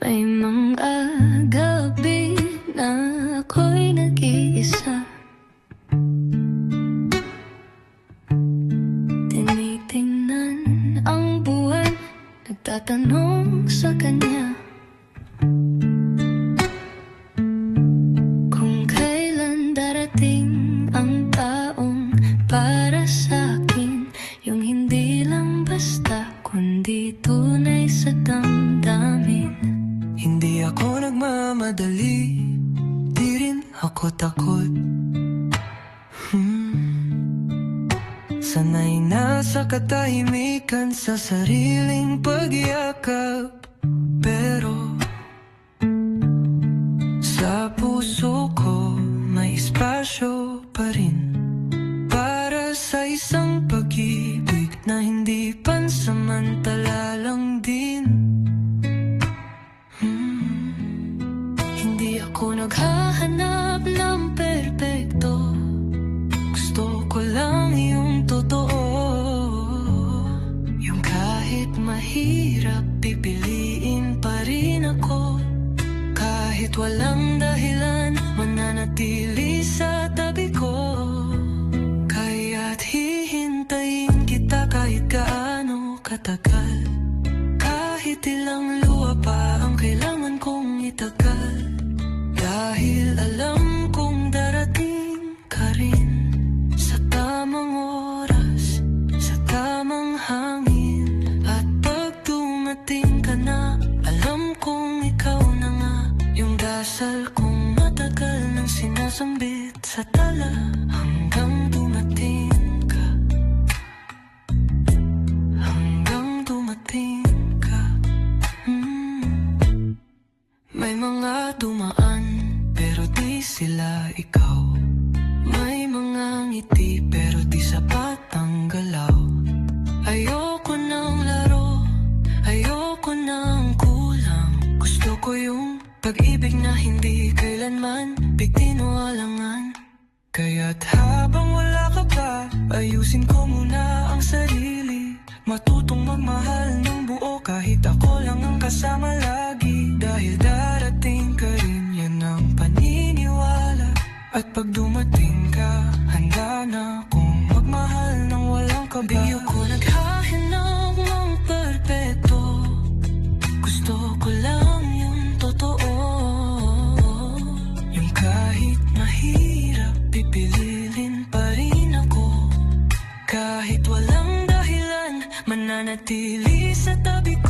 May mga gabi na ako'y nag-iisa. Tinitingnan ang buwan Nagtatanong sa kanya Ako nagmamadali. Di rin ako takot. Hmm. Sanay na sa katahimikan Sa sariling pagyakap Pero Sa puso ko May espasyo pa rin. Para sa isang pag-ibig Na hindi pansamantala lang Kahit walang dahilan Mananatili sa tabi ko. Kaya't hihintayin kita kahit gaano katagal. Kahit ilang luha pa ang kailangan kong itagal. Dahil alam nang sinasambit sa tala Hanggang dumating ka Hanggang dumating ka Mm. May mga dumaan Pero di sila ikaw May mga ngiti Pero di sapat Yung pag-ibig na hindi kailanman Bigtinualangan Kaya't habang wala ka pa Ayusin ko muna ang sarili. Matutong magmahal ng buo Kahit ako lang ang kasama lagi. Dahil darating ka rin Yan ang paniniwala. At pag dumating ka Handa na akong magmahal ng walang kaba Mananatili sa tabi